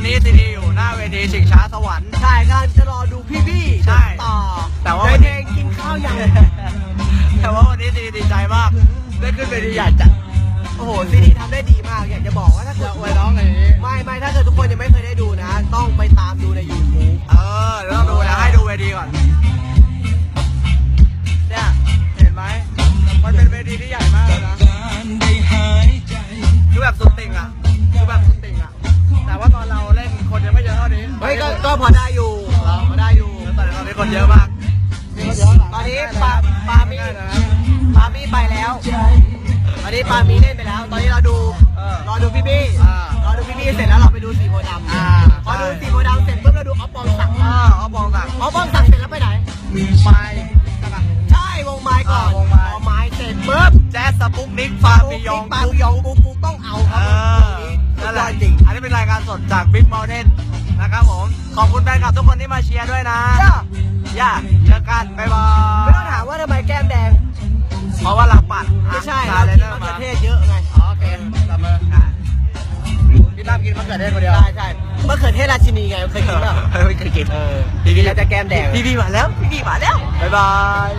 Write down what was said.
ครับตอนนี้ซีดีอยู่หน้าเวทีชิงช้าสวรรค์ ใช่กำลังจะรอดูพี่ๆใช่ ต่อแต่ว่าในวันเพลนี้งกินข้าวยังแต่ว่าวันนี้ซีดีดีใจมาก ได้ขึ้นเวทีใหญ่จัด โอ้โหซีดีทำได้ดีมาก อยากจะบอกว่าถ้าเกิดอวยน้องหน่อยนี้ไม่ไม่ถ้าเกิดทุกคนยังไม่เคยได้ดูนะ ต้องไปตามดูใน YouTube เออเดี๋ยวต้องดูนะให้ดูเวทีก่อน เนี่ย เห็นไหม มันเป็นเวทีที่ใหญ่ ก็ก็พอได้อยู่เราพอได้อยู่แต่ตอนนี้คนเยอะมาก ตอนนี้ปาปามีปามีไปแล้วตอนนี้ปามีเล่นไปแล้ว ตอนนี้เราดูเออรอดูพี่บี้อ่ารอดูพี่บี้เสร็จแล้วเราไปดูสีโพธิ์ดำอ่าพอดูสีโพธิ์ดำเสร็จปุ๊บเราดูออฟปองศักดิ์อ่าเอาบองสั่งออฟปองศักดิ์เสร็จแล้วไปไหนไปใช่ปะใช่วงไม้ก่อนอ่าวงไม้พอไม้เสร็จปุ๊บแจ๊สสปุกนิกฟาปิยองปาปิยองกูกูต้องเอาคเอรับผมตรงนี้สุดอนั่นแหยอละดจริง อันนี้เป็นรายการสดจากบิ๊ก u n เทน มาเชียร์ด้วยนะ ย่า ย่าเจอกันบ๊ายบายไม่ต้องถามว่าทำไมแก้มแดง เพราะว่าหลับปัดไม่ใช่ชาเราเลกินนเดอร์มะเขืมาอเทศเยอะไงอ๋อโอเคจับมือพี่ตั้มกินมะเขือเทศคนเดียวใช่ใช่มะเขือเทศราชินีไงเคยกินเปล่า ไม่เคยกินเออพี่พี่แล้วจะแก้มแดง พี่พี่มาแล้ว พี่พี่มาแล้ว บ๊ายบาย